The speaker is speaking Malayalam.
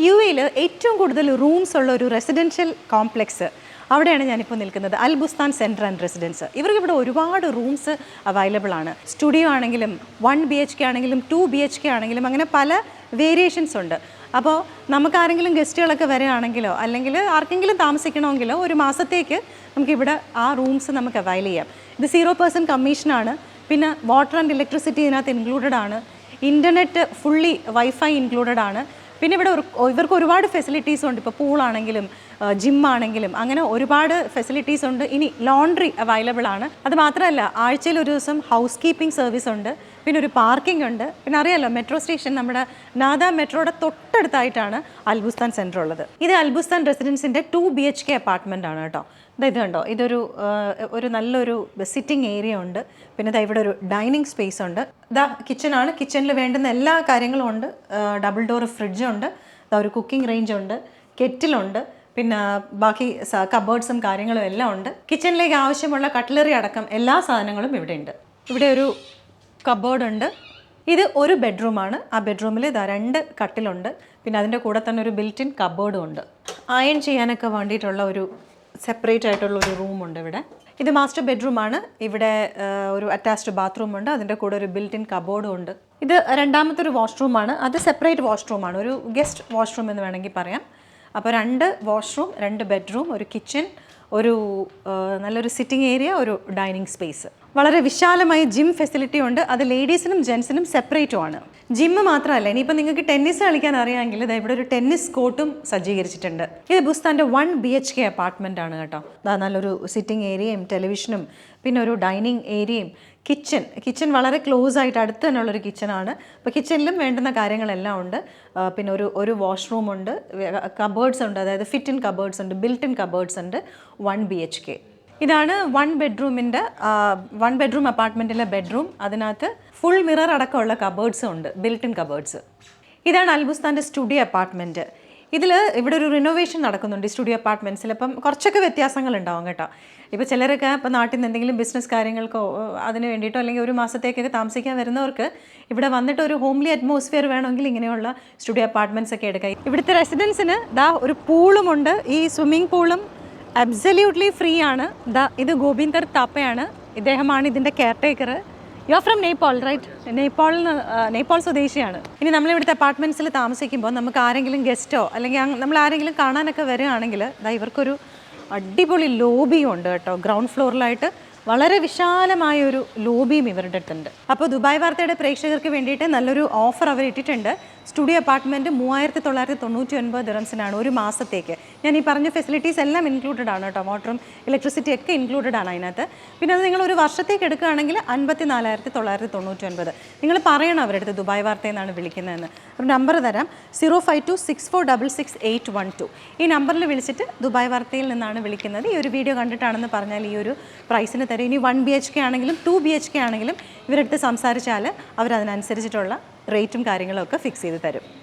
യു എയിൽ ഏറ്റവും കൂടുതൽ റൂംസ് ഉള്ള ഒരു റെസിഡൻഷ്യൽ കോംപ്ലക്സ് അവിടെയാണ് ഞാനിപ്പോൾ നിൽക്കുന്നത്. Al Bustan centre and residence ഇവർക്ക് ഇവിടെ ഒരുപാട് റൂംസ് അവൈലബിൾ ആണ്. സ്റ്റുഡിയോ ആണെങ്കിലും വൺ ബി എച്ച് കെ ആണെങ്കിലും ടു ബി എച്ച് കെ ആണെങ്കിലും അങ്ങനെ പല വേരിയേഷൻസ് ഉണ്ട്. അപ്പോൾ നമുക്ക് ആരെങ്കിലും ഗസ്റ്റുകളൊക്കെ വരികയാണെങ്കിലോ അല്ലെങ്കിൽ ആർക്കെങ്കിലും താമസിക്കണമെങ്കിലോ ഒരു മാസത്തേക്ക് നമുക്കിവിടെ ആ റൂംസ് നമുക്ക് അവൈൽ ചെയ്യാം. ഇത് സീറോ പേഴ്സന്റ് കമ്മീഷനാണ് പിന്നെ വാട്ടർ ആൻഡ് ഇലക്ട്രിസിറ്റി ഇതിനകത്ത് ഇൻക്ലൂഡഡ് ആണ്. ഇന്റർനെറ്റ് ഫുള്ളി വൈഫൈ ഇൻക്ലൂഡഡ് ആണ്. പിന്നെ ഇവിടെ ഇവർക്ക് ഒരുപാട് ഫെസിലിറ്റീസ് ഉണ്ട്. ഇപ്പോൾ പൂളാണെങ്കിലും ജിമ്മാണെങ്കിലും അങ്ങനെ ഒരുപാട് ഫെസിലിറ്റീസ് ഉണ്ട്. ഇനി ലോണ്ട്രി അവൈലബിൾ ആണ്. അത് മാത്രമല്ല ആഴ്ചയിൽ ഒരു ദിവസം ഹൗസ് കീപ്പിംഗ് സർവീസ് ഉണ്ട്. പിന്നെ ഒരു പാർക്കിംഗ് ഉണ്ട്. പിന്നെ അറിയാലോ മെട്രോ സ്റ്റേഷൻ നമ്മുടെ നാദ മെട്രോയുടെ തൊട്ടടുത്തായിട്ടാണ് അൽബുസ്ഥാൻ സെന്റർ ഉള്ളത് ഇത് അൽബുസ്ഥാൻ റെസിഡൻസിന്റെ two B H K apartment ആണ് കേട്ടോ. ഇത് കണ്ടോ ഇതൊരു ഒരു നല്ലൊരു സിറ്റിംഗ് ഏരിയ ഉണ്ട്. പിന്നെ ഇതാ ഇവിടെ ഒരു ഡൈനിങ് സ്പേസ് ഉണ്ട്. ഇതാ കിച്ചണാണ് കിച്ചണിൽ വേണ്ടുന്ന എല്ലാ കാര്യങ്ങളും ഉണ്ട്. ഡബിൾ ഡോർ ഫ്രിഡ്ജ് ഉണ്ട്. ഇതാ ഒരു കുക്കിംഗ് റേഞ്ച് ഉണ്ട്. കെറ്റിലുണ്ട് പിന്നെ ബാക്കി കബേർഡ്സും കാര്യങ്ങളും എല്ലാം ഉണ്ട്. കിച്ചണിലേക്ക് ആവശ്യമുള്ള കട്ട്ലറി അടക്കം എല്ലാ സാധനങ്ങളും ഇവിടെ ഉണ്ട്. ഇവിടെ ഒരു കബേർഡ് ഉണ്ട്. ഇത് ഒരു ബെഡ്റൂമാണ് ആ ബെഡ്റൂമിൽ ഇതാ രണ്ട് കട്ടിലുണ്ട്. പിന്നെ അതിന്റെ കൂടെ തന്നെ ഒരു ബിൽറ്റിൻ കബോർഡും ഉണ്ട്. അയൺ ചെയ്യാനൊക്കെ വേണ്ടിയിട്ടുള്ള ഒരു സെപ്പറേറ്റ് ആയിട്ടുള്ള ഒരു റൂമുണ്ട് ഇവിടെ. ഇത് മാസ്റ്റർ ബെഡ്റൂമാണ് ഇവിടെ ഒരു അറ്റാച്ച്ഡ് ബാത്റൂം ഉണ്ട്. അതിന്റെ കൂടെ ഒരു ബിൽറ്റിൻ കബോർഡും ഉണ്ട്. ഇത് രണ്ടാമത്തെ ഒരു വാഷ്റൂമാണ് അത് സെപ്പറേറ്റ് വാഷ്റൂമാണ് ഒരു ഗസ്റ്റ് വാഷ്റൂം എന്ന് വേണമെങ്കിൽ പറയാം. അപ്പോൾ രണ്ട് വാഷ്റൂം രണ്ട് ബെഡ്റൂം ഒരു കിച്ചൺ ഒരു നല്ലൊരു സിറ്റിംഗ് ഏരിയ ഒരു ഡൈനിങ് സ്പേസ് വളരെ വിശാലമായ ജിം ഫെസിലിറ്റി ഉണ്ട്. അത് ലേഡീസിനും ജെൻസിനും സെപ്പറേറ്റും ആണ്. ജിമ്മ് മാത്രമല്ല ഇനിയിപ്പോൾ നിങ്ങൾക്ക് ടെന്നീസ് കളിക്കാൻ അറിയാമെങ്കിൽ ഇത് ഇവിടെ ഒരു ടെന്നീസ് കോർട്ടും സജ്ജീകരിച്ചിട്ടുണ്ട്. ഇത് ബുസ്താന്റെ one B H K apartment ആണ് കേട്ടോ. നല്ലൊരു സിറ്റിംഗ് ഏരിയയും ടെലിവിഷനും പിന്നെ ഒരു ഡൈനിങ് ഏരിയയും കിച്ചൺ കിച്ചൺ വളരെ ക്ലോസ് ആയിട്ട് അടുത്ത് തന്നെയുള്ളൊരു കിച്ചണാണ് അപ്പോൾ കിച്ചണിലും വേണ്ടുന്ന കാര്യങ്ങളെല്ലാം ഉണ്ട്. പിന്നെ ഒരു ഒരു വാഷ്റൂം ഉണ്ട്. കബേർഡ്സ് ഉണ്ട്. അതായത് ഫിറ്റ് ഇൻ കബേർഡ്സ് ഉണ്ട് ബിൽറ്റ് ഇൻ കബേർഡ്സ് ഉണ്ട് വൺ ബി എച്ച് കെ ഇതാണ് വൺ ബെഡ്റൂമിന്റെ വൺ ബെഡ്റൂം അപ്പാർട്ട്മെന്റിലെ ബെഡ്റൂം അതിനകത്ത് ഫുൾ മിറർ അടക്കമുള്ള കബേർഡ്സും ഉണ്ട് ബിൽറ്റ് ഇൻ കബേർഡ്സ് ഇതാണ് അൽബുസ്താന്റെ സ്റ്റുഡിയോ അപ്പാർട്ട്മെന്റ് ഇതിൽ ഇവിടെ ഒരു റിനോവേഷൻ നടക്കുന്നുണ്ട് സ്റ്റുഡിയോ അപ്പാർട്ട്മെന്റ്സിൽ അപ്പം കുറച്ചൊക്കെ വ്യത്യാസങ്ങൾ ഉണ്ടാവും കേട്ടോ. ഇപ്പോൾ ചിലരൊക്കെ ഇപ്പോൾ നാട്ടിൽ നിന്ന് എന്തെങ്കിലും ബിസിനസ് കാര്യങ്ങൾക്കോ അതിന് വേണ്ടിയിട്ടോ അല്ലെങ്കിൽ ഒരു മാസത്തേക്കൊക്കെ താമസിക്കാൻ വരുന്നവർക്ക് ഇവിടെ വന്നിട്ട് ഒരു ഹോംലി അറ്റ്മോസ്ഫിയർ വേണമെങ്കിൽ ഇങ്ങനെയുള്ള സ്റ്റുഡിയോ അപ്പാർട്ട്മെന്റ്സ് ഒക്കെ എടുക്കാം. ഇവിടുത്തെ റെസിഡൻസിന് ദാ ഒരു പൂളുമുണ്ട് ഈ സ്വിമ്മിംഗ് പൂളും അബ്സല്യൂട്ട്ലി ഫ്രീ ആണ്. ദാ ഇത് ഗോപീന്ദർ താപ്പയാണ്. ഇദ്ദേഹമാണ് ഇതിന്റെ caretaker you are from Nepal right നേപ്പാളിൽ നേപ്പാൾ സ്വദേശിയാണ്. ഇനി നമ്മൾ ഇവിടുത്തെ അപ്പാർട്ട്മെന്റ്സിൽ താമസിക്കുമ്പോൾ നമുക്ക് ആരെങ്കിലും ഗസ്റ്റോ അല്ലെങ്കിൽ നമ്മൾ ആരെങ്കിലും കാണാനൊക്കെ വരികയാണെങ്കിൽ ഇവർക്കൊരു അടിപൊളി ലോബിയും ഉണ്ട് കേട്ടോ. ഗ്രൗണ്ട് ഫ്ലോറിലായിട്ട് വളരെ വിശാലമായ ഒരു ലോബിയും ഇവരുടെ അടുത്തുണ്ട്. അപ്പോൾ ദുബായ് വാർത്തയുടെ പ്രേക്ഷകർക്ക് വേണ്ടിയിട്ട് നല്ലൊരു ഓഫർ അവർ ഇട്ടിട്ടുണ്ട് സ്റ്റുഡിയോ അപ്പാർട്ട്മെന്റ് മൂവായിരത്തി തൊള്ളായിരത്തി തൊണ്ണൂറ്റി ഒൻപത് ദിറംസിനാണ് ഒരു മാസത്തേക്ക്. ഞാൻ ഈ പറഞ്ഞ ഫെസിലിറ്റീസ് എല്ലാം ഇൻക്ലൂഡഡ് ആണ് കേട്ടോ. വാട്ടറും ഇലക്ട്രിസിറ്റി ഒക്കെ ഇൻക്ലൂഡഡ് ആണ് അതിനകത്ത്. പിന്നെ അത് നിങ്ങൾ ഒരു വർഷത്തേക്ക് എടുക്കുകയാണെങ്കിൽ അൻപത്തി നാലായിരത്തി തൊള്ളായിരത്തി തൊണ്ണൂറ്റി ഒൻപത് നിങ്ങൾ പറയണം അവരുടെ അടുത്ത് ദുബായ് വാർത്ത എന്നാണ് വിളിക്കുന്നതെന്ന്. ഒരു നമ്പർ തരാം. Zero five two six four double six eight one two ഈ നമ്പറിൽ വിളിച്ചിട്ട് ദുബായ് വാർത്തയിൽ നിന്നാണ് വിളിക്കുന്നത്. ഈ ഒരു വീഡിയോ കണ്ടിട്ടാണെന്ന് പറഞ്ഞാൽ ഈ ഒരു പ്രൈസിന് തരും. ഇനി വൺ ബി എച്ച് കെ ആണെങ്കിലും ടു ബി എച്ച് കെ ആണെങ്കിലും ഇവരടുത്ത് സംസാരിച്ചാൽ അവരതിനനുസരിച്ചിട്ടുള്ള റേറ്റും കാര്യങ്ങളും ഒക്കെ ഫിക്സ് ചെയ്ത് തരും.